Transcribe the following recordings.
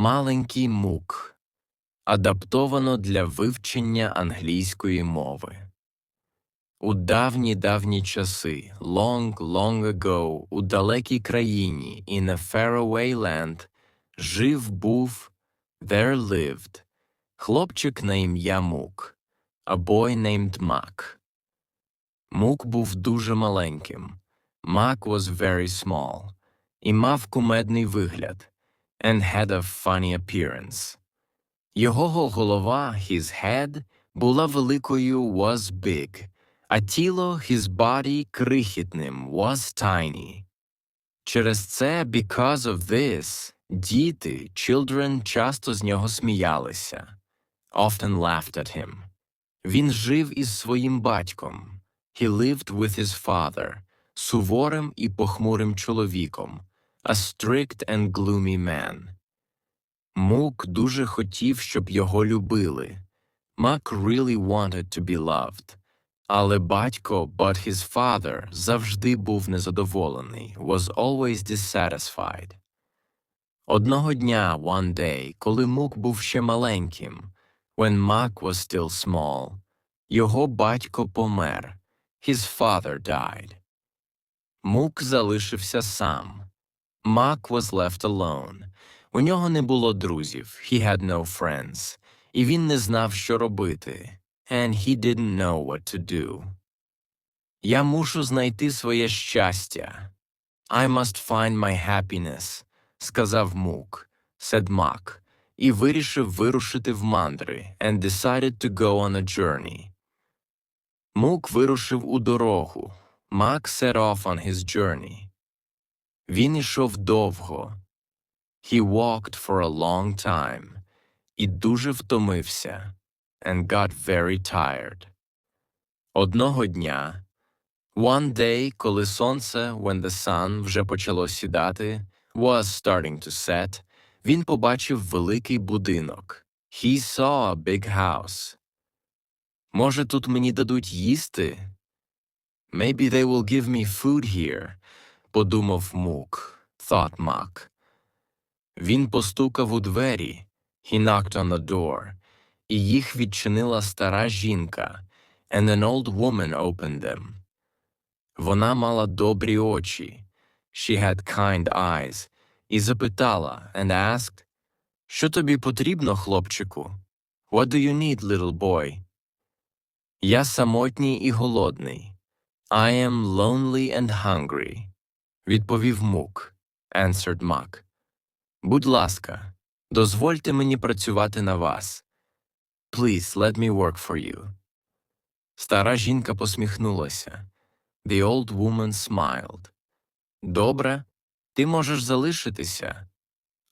Маленький мук. Адаптовано для вивчення англійської мови. У давні давні часи, long, long ago, у далекій країні, in a faraway land, жив був, there lived, хлопчик на ім'я Мук, a boy named Мак. Мук був дуже маленьким. Мак was very small, і мав кумедний вигляд, and had a funny appearance. Його голова, his head, була великою, was big, а тіло, his body, крихітним, was tiny. Через це, because of this, діти, children часто з нього сміялися, often laughed at him. Він жив із своїм батьком. He lived with his father, суворим і похмурим чоловіком, a strict and gloomy man. Мук дуже хотів, щоб його любили. Мак really wanted to be loved. Але батько, but his father, завжди був незадоволений, was always dissatisfied. Одного дня, one day, коли Мук був ще маленьким, when Мак was still small, його батько помер. His father died. Мук залишився сам. Мак was left alone. У нього не було друзів, he had no friends, і він не знав, що робити, and he didn't know what to do. Я мушу знайти своє щастя. I must find my happiness, сказав Мук, said Мак, і вирішив вирушити в мандри, and decided to go on a journey. Мук вирушив у дорогу. Мак set off on his journey. Він ішов довго. He walked for a long time і дуже втомився and got very tired. Одного дня, one day, коли сонце, when the sun вже почало сідати, was starting to set, він побачив великий будинок. He saw a big house. Може, тут мені дадуть їсти? Maybe they will give me food here, подумав Мук, thought. Він постукав у двері, he knocked on the door, і їх відчинила стара жінка, and an old woman opened them. Вона мала добрі очі, she had kind eyes, і запитала, and asked, Що тобі потрібно, хлопчику? What do you need, little boy? Я самотній і голодний. I am lonely and hungry, відповів Мук, answered Мак. Будь ласка, дозвольте мені працювати на вас. Please let me work for you. Стара жінка посміхнулася. The old woman smiled. Добре, ти можеш залишитися.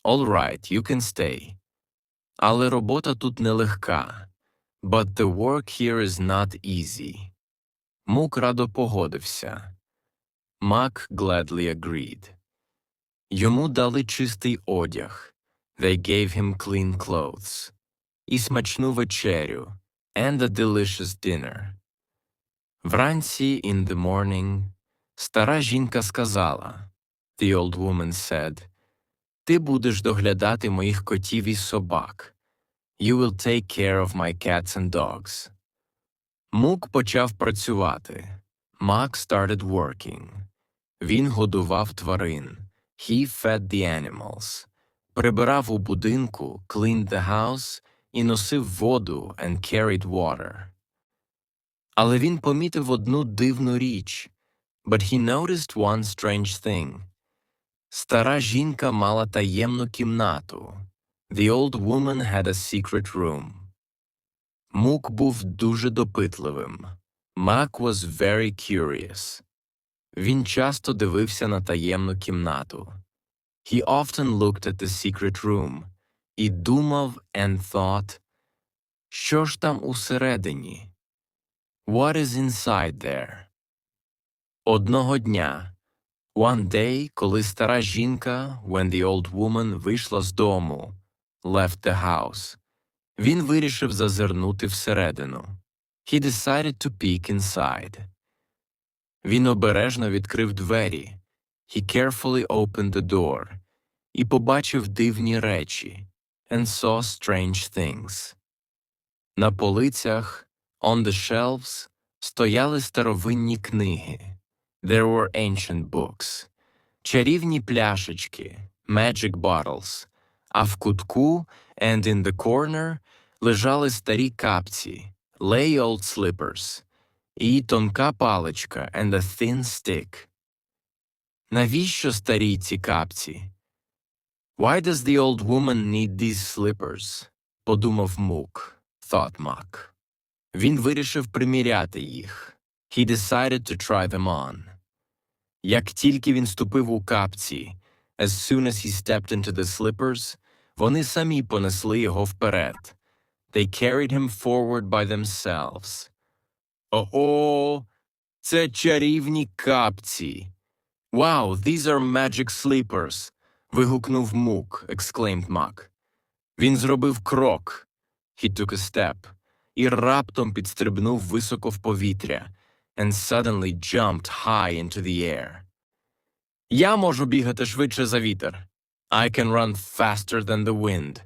All right, you can stay. Але робота тут нелегка. But the work here is not easy. Мук радо погодився. Мак gladly agreed. Йому дали чистий одяг. They gave him clean clothes. І смачну вечерю. And a delicious dinner. Вранці, in the morning, стара жінка сказала, the old woman said, Ти будеш доглядати моїх котів і собак. You will take care of my cats and dogs. Мук почав працювати. Мак started working. Він годував тварин. He fed the animals. Прибирав у будинку, cleaned the house і носив воду and carried water. Але він помітив одну дивну річ. But he noticed one strange thing. Стара жінка мала таємну кімнату. The old woman had a secret room. Мук був дуже допитливим. Мак was very curious. Він часто дивився на таємну кімнату. He often looked at the secret room і думав and thought, що ж там усередині? What is inside there? Одного дня, one day, коли стара жінка, when the old woman вийшла з дому, left the house, він вирішив зазирнути всередину. He decided to peek inside. Він обережно відкрив двері. He carefully opened the door і побачив дивні речі. and saw strange things. На полицях, on the shelves, стояли старовинні книги. There were ancient books. Чарівні пляшечки, magic bottles. А в кутку, and in the corner, лежали старі капці, lay old slippers, і тонка паличка and a thin stick. Навіщо старі ці капці? Why does the old woman need these slippers? подумав Мук, thought Muck. Він вирішив приміряти їх. He decided to try them on. Як тільки він ступив у капці, as soon as he stepped into the slippers, вони самі понесли його вперед. They carried him forward by themselves. Ого, це чарівні капці. Wow, these are magic sleepers. вигукнув Мук, exclaimed Мак. Він зробив крок. He took a step. І раптом підстрибнув високо в повітря and suddenly jumped high into the air. Я можу бігати швидше за вітер. I can run faster than the wind.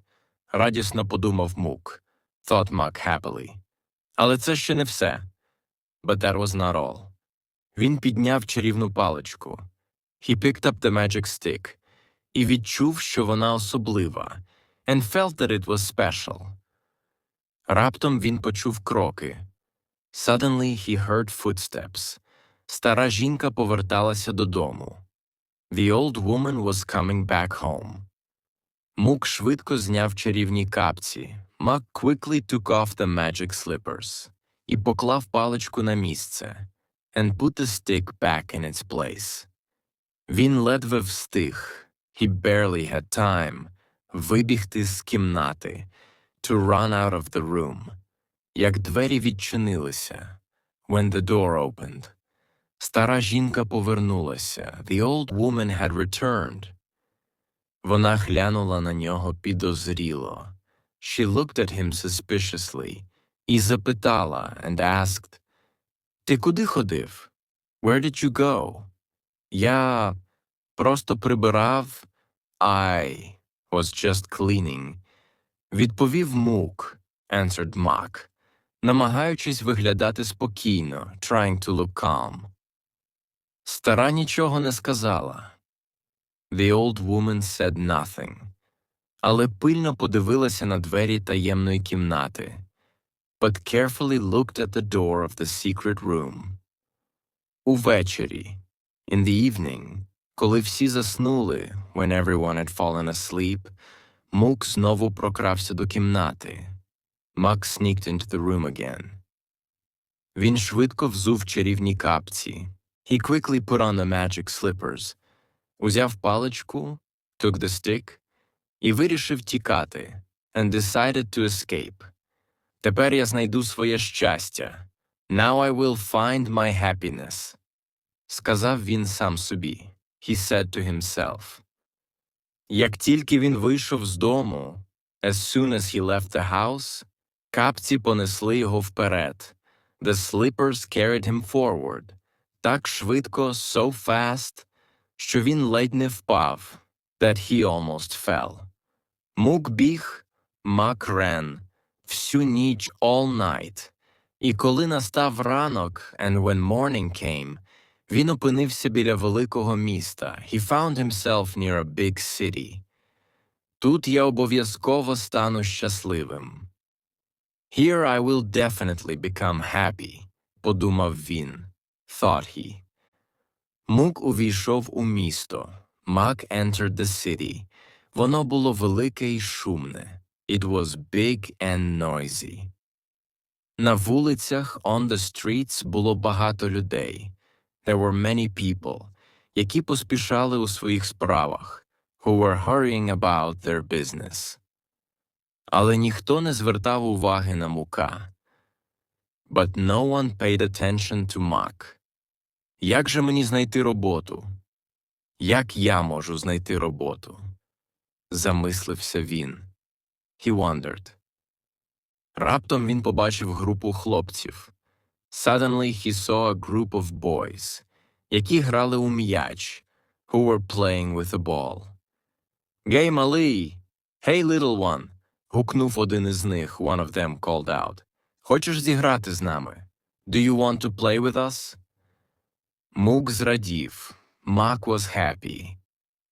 Радісно подумав Мук. Thought Muck happily. Але це ще не все. But that was not all. Він підняв чарівну паличку. He picked up the magic stick і відчув, що вона особлива, and felt that it was special. Раптом він почув кроки. Suddenly he heard footsteps. Стара жінка поверталася додому. The old woman was coming back home. Мук швидко зняв чарівні капці. Мак quickly took off the magic slippers І поклав паличку на місце and put the stick back in its place. Він ледве встиг. He barely had time вибігти з кімнати to run out of the room. Як двері відчинилися, when the door opened. Стара жінка повернулася. The old woman had returned. Вона глянула на нього підозріло. She looked at him suspiciously і запитала and asked, Ти куди ходив? Where did you go? Я просто прибирав. I was just cleaning. Відповів Мук, answered Мак, намагаючись виглядати спокійно, trying to look calm. Стара нічого не сказала. The old woman said nothing, але пильно подивилася на двері таємної кімнати, but carefully looked at the door of the secret room. Увечері, in the evening, коли всі заснули, when everyone had fallen asleep, Мук знову прокрався до кімнати. Мак sneaked into the room again. Він швидко взув чарівні капці. He quickly put on the magic slippers, узяв паличку, took the stick, і вирішив тікати, and decided to escape. Тепер я знайду своє щастя. Now I will find my happiness. Сказав він сам собі. He said to himself. Як тільки він вийшов з дому, as soon as he left the house, капці понесли його вперед. The slippers carried him forward. Так швидко, so fast, що він ледь не впав, that he almost fell. Мук біг, Мак ran, всю ніч all night. І коли настав ранок, and when morning came, він опинився біля великого міста. He found himself near a big city. Тут я обов'язково стану щасливим. Here I will definitely become happy, подумав він. Thought he. Мук увійшов у місто. Мак entered the city. Воно було велике і шумне. It was big and noisy. На вулицях on the streets було багато людей. There were many people, які поспішали у своїх справах, who were hurrying about their business. Але ніхто не звертав уваги на мука. But no one paid attention to Мак. Як же мені знайти роботу? Як я можу знайти роботу? Замислився він. He wondered. Раптом він побачив групу хлопців. Suddenly he saw a group of boys, які грали у м'яч, who were playing with a ball. Гей, малий! Hey, little one! Гукнув один із них, one of them called out. Хочеш зіграти з нами? Do you want to play with us? Мук зрадів. Мак was happy.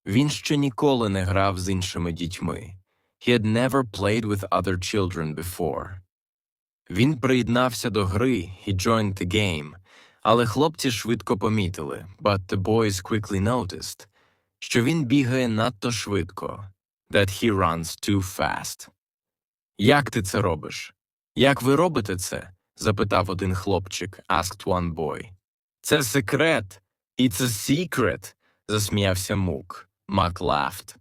Він ще ніколи не грав з іншими дітьми. He had never played with other children before. Він приєднався до гри, he joined the game, але хлопці швидко помітили, but the boys quickly noticed, що він бігає надто швидко, that he runs too fast. Як ти це робиш? Як ви робите це? запитав один хлопчик, asked one boy. Це секрет. It's a secret, засміявся Мук. Мак laughed.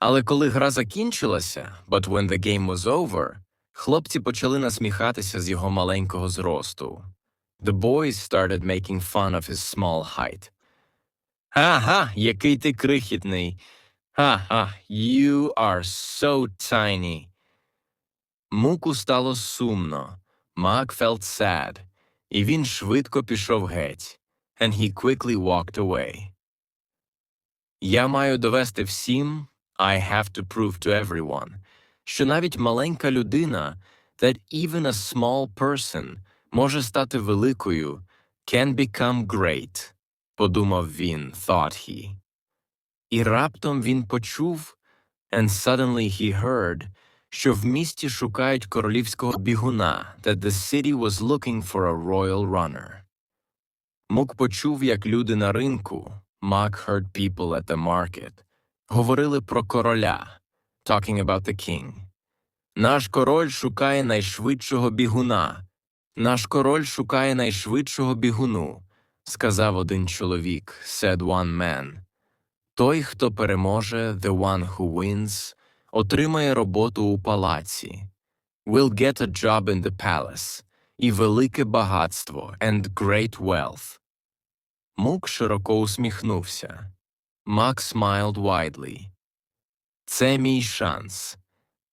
Але коли гра закінчилася, but when the game was over, хлопці почали насміхатися з його маленького зросту. The boys started making fun of his small height. Ага, який ти крихітний. Ха-ха, you are so tiny. Муку стало сумно. Мак felt sad, і він швидко пішов геть. And he quickly walked away. Я маю довести всім, I have to prove to everyone, що навіть маленька людина, that even a small person, може стати великою, can become great, подумав він, thought he. І раптом він почув, and suddenly he heard, що в місті шукають королівського бігуна, that the city was looking for a royal runner. Мук почув, як люди на ринку, Мак heard people at the market, говорили про короля, talking about the king. Наш король шукає найшвидшого бігуна. Наш король шукає найшвидшого бігуну, сказав один чоловік, said one man. Той, хто переможе, the one who wins, отримає роботу у палаці. Will get a job in the palace. І велике багатство and great wealth. Мук широко усміхнувся. Мак smiled widely. Це мій шанс.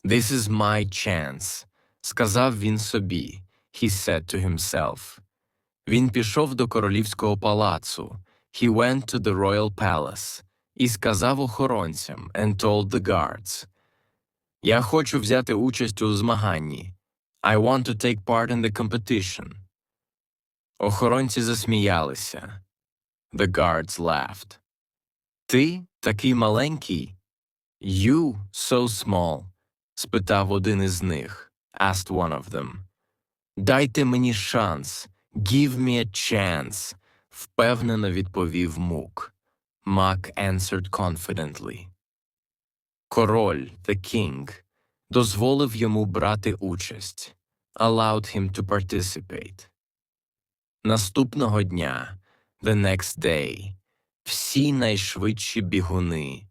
This is my chance, сказав він собі. He said to himself. Він пішов до королівського палацу. He went to the royal palace і сказав охоронцям and told the guards. Я хочу взяти участь у змаганні. I want to take part in the competition. Охоронці засміялися. The guards laughed. Ти такий маленький? You so small? спитав один із них. Asked one of them. Дайте мені шанс. Give me a chance. впевнено відповів Мук. Мак answered confidently. Король, the king, дозволив йому брати участь. Allowed him to participate. Наступного дня, the next day, всі найшвидші бігуни,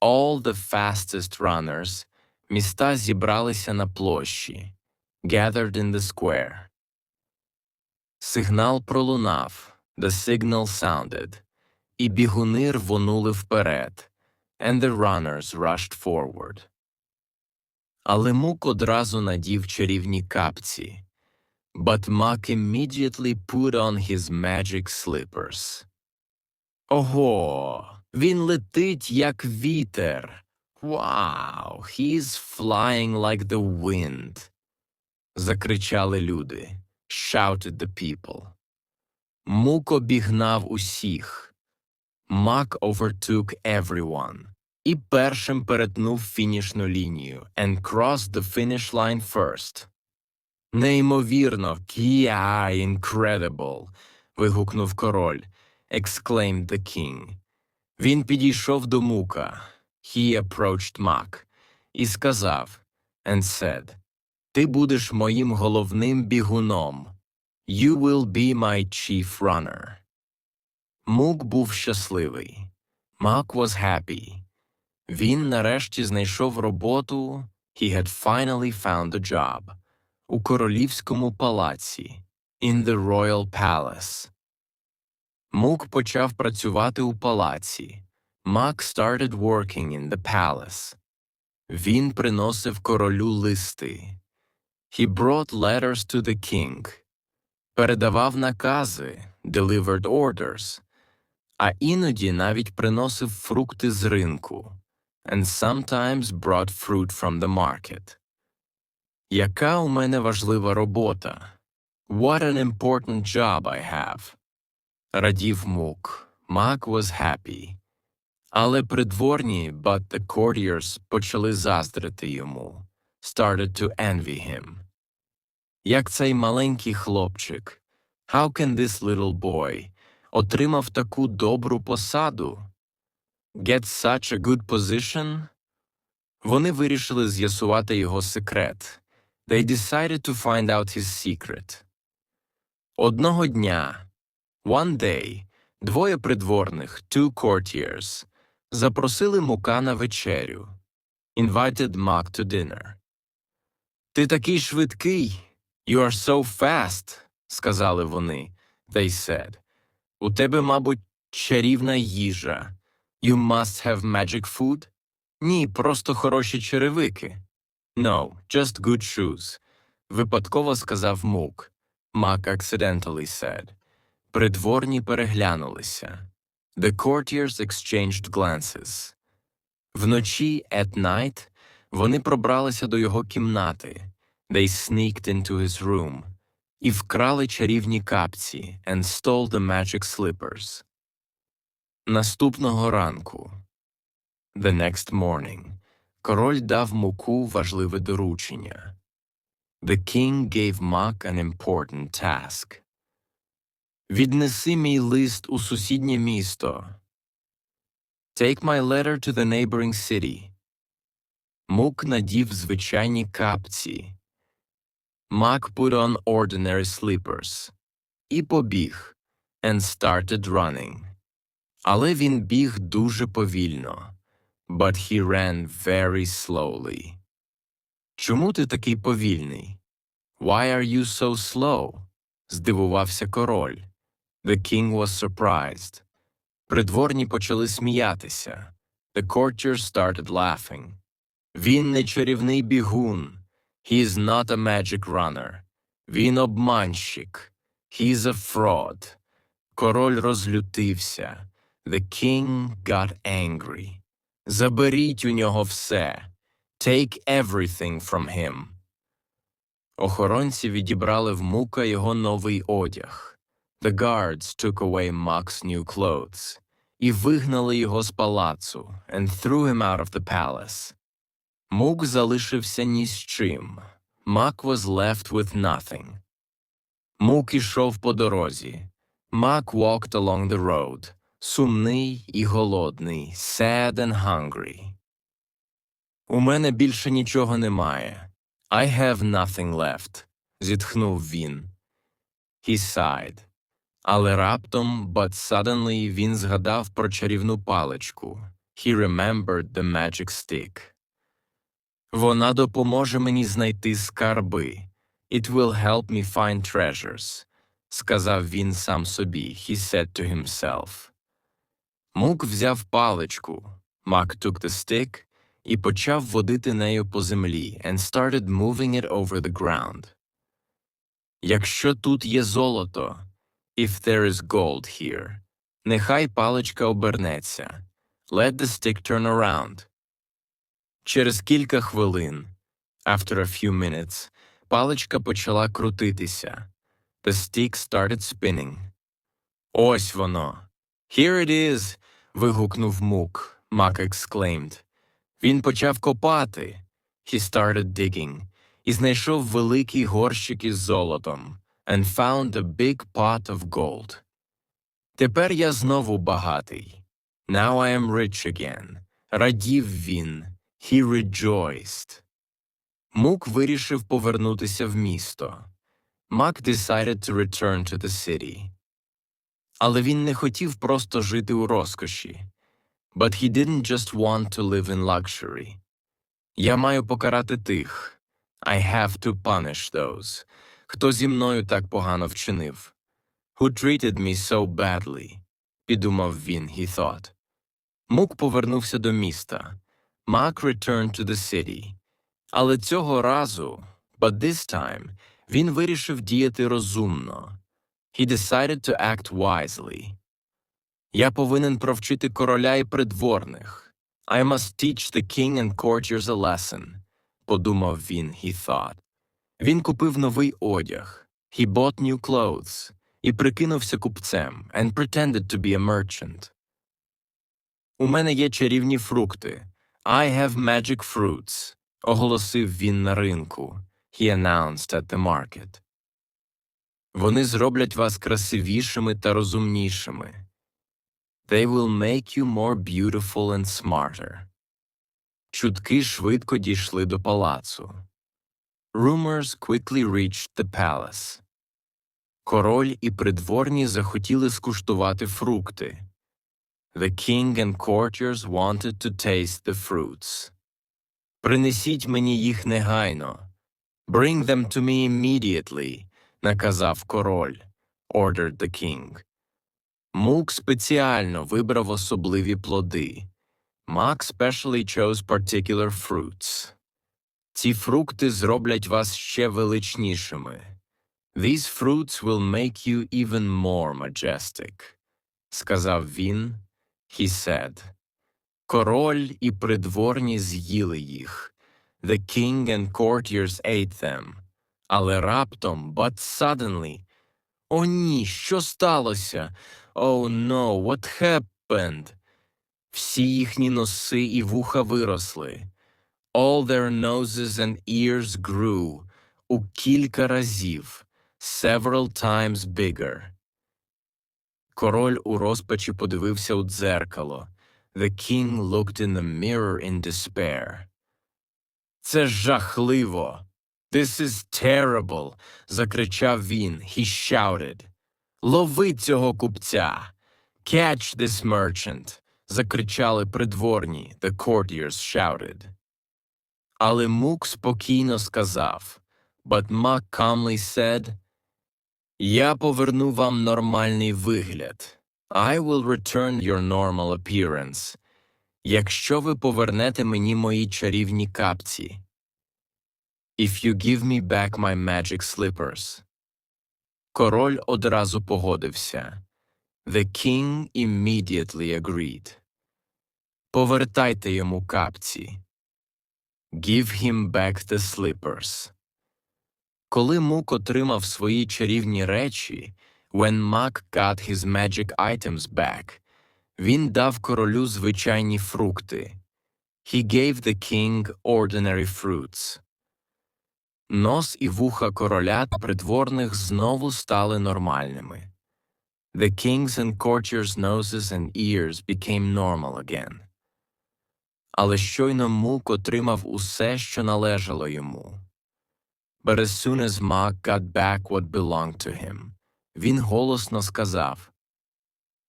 all the fastest runners, міста зібралися на площі, gathered in the square. Сигнал пролунав, the signal sounded, і бігуни рвонули вперед, and the runners rushed forward. Але Мук одразу надів чарівні капці. But Мак immediately put on his magic slippers. Ого, він летить, як вітер. Wow, he's flying like the wind. Закричали люди. Shouted the people. Мук обігнав усіх. Мак overtook everyone. І першим перетнув фінішну лінію and crossed the finish line first. Неймовірно, кія, incredible, вигукнув король, exclaimed the king. Він підійшов до мука, he approached Мак, і сказав, and said, Ти будеш моїм головним бігуном. You will be my chief runner. Мук був щасливий. Мак was happy. Він нарешті знайшов роботу. He had finally found a job. У королівському палаці. In the royal palace. Мук почав працювати у палаці. Мак started working in the palace. Він приносив королю листи. He brought letters to the king. Передавав накази. Delivered orders. А іноді навіть приносив фрукти з ринку. And sometimes brought fruit from the market. Яка у мене важлива робота? What an important job I have. Радів мук. Мак was happy. Але придворні, but the courtiers почали заздрити йому. Started to envy him. Як цей маленький хлопчик. How can this little boy отримав таку добру посаду? Get such a good position? Вони вирішили з'ясувати його секрет. They decided to find out his secret. Одного дня, one day, двоє придворних, two courtiers, запросили Мука на вечерю. Invited Мак to dinner. Ти такий швидкий. You are so fast, сказали вони. They said. У тебе, мабуть, чарівна їжа. You must have magic food? Ні, просто хороші черевики. No, just good shoes. Випадково сказав Мук. Мак accidentally said. Придворні переглянулися. The courtiers exchanged glances. Вночі, at night, вони пробралися до його кімнати. They sneaked into his room і вкрали чарівні капці and stole the magic slippers. Наступного ранку. The next morning. Король дав муку важливе доручення. The king gave Мак an important task. Віднеси мій лист у сусіднє місто. Take my letter to the neighboring city. Мук надів звичайні капці. Мак put on ordinary slippers. І побіг. And started running. Але він біг дуже повільно. But he ran very slowly. Чому ти такий повільний? Why are you so slow? здивувався король. The king was surprised. Придворні почали сміятися. The courtiers started laughing. Він не чарівний бігун. He is not a magic runner. Він обманщик. He's a fraud. Король розлютився. The king got angry. Заберіть у нього все. Take everything from him. Охоронці відібрали в мука його новий одяг. The guards took away Mock's new clothes і вигнали його з палацу and threw him out of the palace. Мук залишився ні з чим. Мак was left with nothing. Мук ішов по дорозі. Мак walked along the road, сумний і голодний, sad and hungry. У мене більше нічого немає. I have nothing left, зітхнув він. He sighed. Але раптом, but suddenly, він згадав про чарівну паличку. He remembered the magic stick. Вона допоможе мені знайти скарби. It will help me find treasures, сказав він сам собі. He said to himself. Мук взяв паличку. Мак took the stick і почав водити нею по землі and started moving it over the ground. Якщо тут є золото, if there is gold here, нехай паличка обернеться. Let the stick turn around. Через кілька хвилин, after a few minutes, паличка почала крутитися. The stick started spinning. Ось воно. Here it is. вигукнув мук. Мак exclaimed. Він почав копати. He started digging. І знайшов великий горщик із золотом. And found a big pot of gold. Тепер я знову багатий. Now I am rich again. Радів він. He rejoiced. Мук вирішив повернутися в місто. Мак decided to return to the city. Але він не хотів просто жити у розкоші. But he didn't just want to live in luxury. Я маю покарати тих. I have to punish those. Хто зі мною так погано вчинив. Who treated me so badly? Підумав він, he thought. Мук повернувся до міста. Мак returned to the city. Але цього разу, but this time, він вирішив діяти розумно. He decided to act wisely. Я повинен провчити короля і придворних. I must teach the king and courtiers a lesson. Подумав він, he thought. Він купив новий одяг. He bought new clothes. І прикинувся купцем and pretended to be a merchant. У мене є чарівні фрукти. I have magic fruits, оголосив він на ринку. He announced at the market. Вони зроблять вас красивішими та розумнішими. They will make you more beautiful and smarter. Чутки швидко дійшли до палацу. Rumors quickly reached the palace. Король і придворні захотіли скуштувати фрукти. The king and courtiers wanted to taste the fruits. Принесіть мені їх негайно. Bring them to me immediately, наказав король. Ordered the king. Мук спеціально вибрав особливі плоди. Мак specially chose particular fruits. Ці фрукти зроблять вас ще величнішими. These fruits will make you even more majestic, сказав він. He said. Король і придворні з'їли їх. The king and courtiers ate them. Але раптом, but suddenly, О ні, що сталося? Oh no, what happened? Всі їхні носи і вуха виросли. All their noses and ears grew у кілька разів, several times bigger. Король у розпачі подивився у дзеркало. The king looked in the mirror in despair. Це жахливо. This is terrible, закричав він. He shouted. Лови цього купця. Catch this merchant, закричали придворні. The courtiers shouted. Але Мук спокійно сказав. But Мак calmly said, Я поверну вам нормальний вигляд. I will return your normal appearance. Якщо ви повернете мені мої чарівні капці. If you give me back my magic slippers. Король одразу погодився. The king immediately agreed. Повертайте йому капці. Give him back the slippers. Коли Мук отримав свої чарівні речі, when Мак got his magic items back, він дав королю звичайні фрукти. He gave the king ordinary fruits. Нос і вуха короля та придворних знову стали нормальними. The king's and courtiers' noses and ears became normal again. Але щойно Мук отримав усе, що належало йому. But as soon as Mark got back what belonged to him, він голосно сказав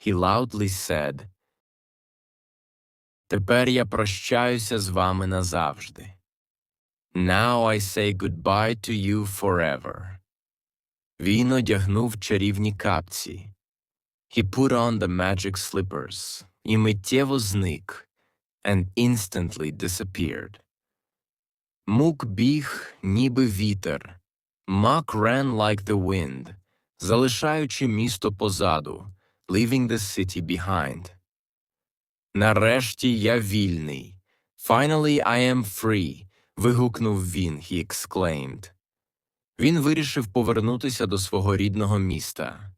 He loudly said, Тепер я прощаюся з вами назавжди. Now I say goodbye to you forever. Він одягнув чарівні капці. He put on the magic slippers і миттєво зник and instantly disappeared. Мук біг, ніби вітер. Мак ran like the wind, залишаючи місто позаду, leaving the city behind. Нарешті я вільний. Finally I am free, вигукнув він, he exclaimed. Він вирішив повернутися до свого рідного міста.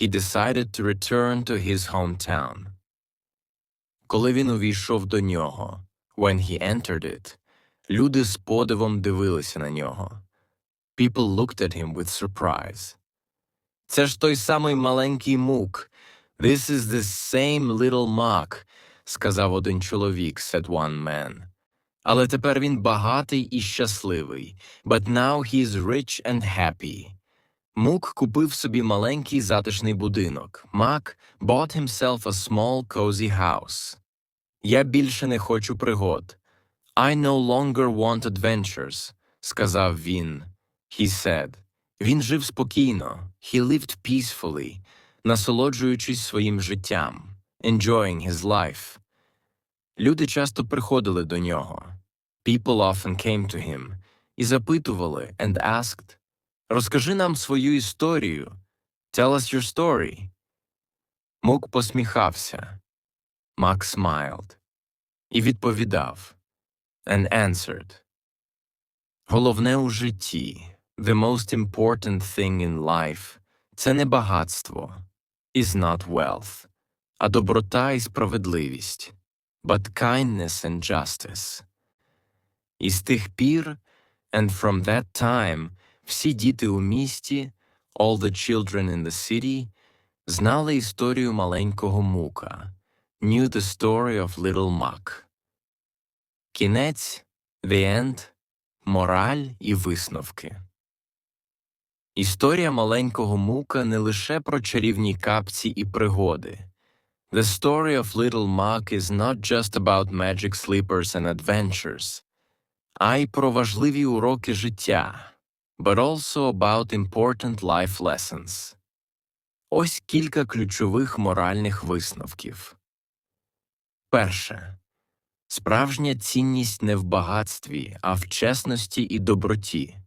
He decided to return to his hometown. Коли він увійшов до нього, when he entered it, люди з подивом дивилися на нього. People looked at him with surprise. Це ж той самий маленький мук. This is the same little Mark, сказав один чоловік, said one man. Але тепер він багатий і щасливий. But now he is rich and happy. Мук купив собі маленький затишний будинок. Мак bought himself a small cozy house. Я більше не хочу пригод. I no longer want adventures, сказав він. He said. Він жив спокійно. He lived peacefully, насолоджуючись своїм життям, enjoying his life. Люди часто приходили до нього. People often came to him і запитували and asked, Розкажи нам свою історію. Tell us your story. Мук посміхався. Мак smiled. І відповідав. And answered. Головне у житті, the most important thing in life – це не багатство, is not wealth, а доброта і справедливість, but kindness and justice. І з тих пір, and from that time, всі діти у місті, all the children in the city, знали історію маленького мука, knew the story of little Muck. Кінець, the end, мораль і висновки. Історія маленького мука не лише про чарівні капці і пригоди. The story of Little Muck is not just about magic slippers and adventures, а й про важливі уроки життя, but also about important life lessons. Ось кілька ключових моральних висновків. Перше. Справжня цінність не в багатстві, а в чесності і доброті.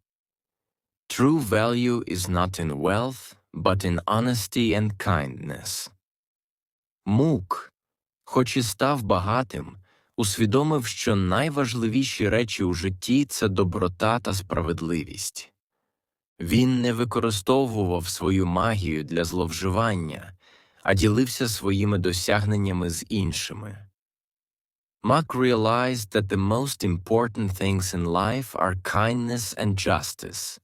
True value is not in wealth, but in honesty and kindness. Мук, хоч і став багатим, усвідомив, що найважливіші речі у житті це доброта та справедливість. Він не використовував свою магію для зловживання, а ділився своїми досягненнями з іншими. Muck realized that the most important things in life are kindness and justice.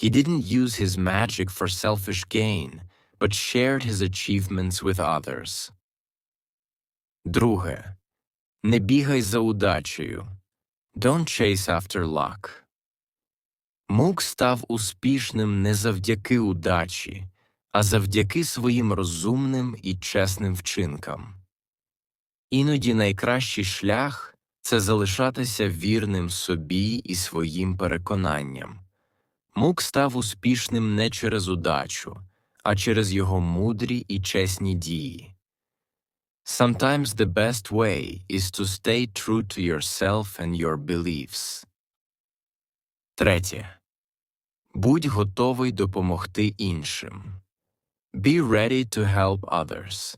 He didn't use his magic for selfish gain, but shared his achievements with others. Друге. Не бігай за удачею. Don't chase after luck. Мук став успішним не завдяки удачі, а завдяки своїм розумним і чесним вчинкам. Іноді найкращий шлях це залишатися вірним собі і своїм переконанням. Мук став успішним не через удачу, а через його мудрі і чесні дії. Sometimes the best way is to stay true to yourself and your beliefs. Третє. Будь готовий допомогти іншим. Be ready to help others.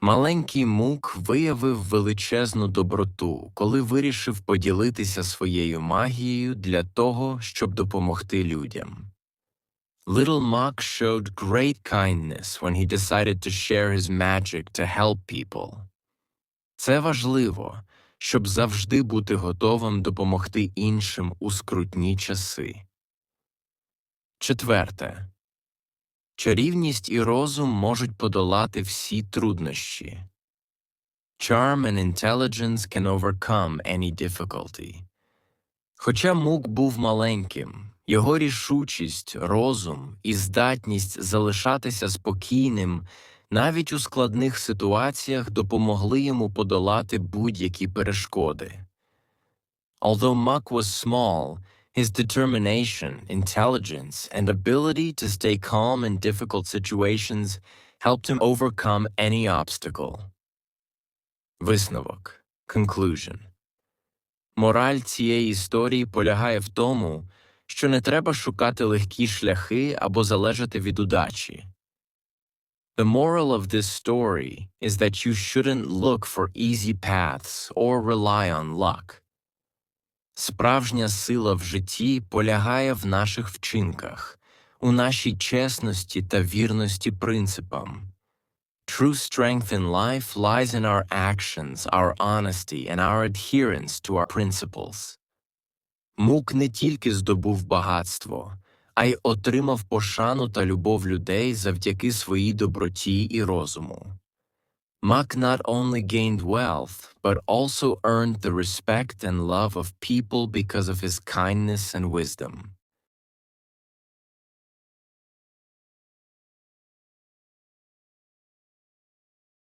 Маленький мук виявив величезну доброту, коли вирішив поділитися своєю магією для того, щоб допомогти людям. Little Muck showed great kindness when he decided to share his magic to help people. Це важливо, щоб завжди бути готовим допомогти іншим у скрутні часи. Четверте. Чарівність і розум можуть подолати всі труднощі. Charm and intelligence can overcome any difficulty. Хоча мук був маленьким, його рішучість, розум і здатність залишатися спокійним навіть у складних ситуаціях допомогли йому подолати будь-які перешкоди. Although Muck was small, his determination, intelligence, and ability to stay calm in difficult situations helped him overcome any obstacle. Висновок. Conclusion. Мораль цієї історії полягає в тому, що не треба шукати легкі шляхи або залежати від удачі. The moral of this story is that you shouldn't look for easy paths or rely on luck. Справжня сила в житті полягає в наших вчинках, у нашій чесності та вірності принципам. True strength in life lies in our actions, our honesty, and our adherence to our principles. Мук не тільки здобув багатство, а й отримав пошану та любов людей завдяки своїй доброті і розуму. Muck not only gained wealth, but also earned the respect and love of people because of his kindness and wisdom.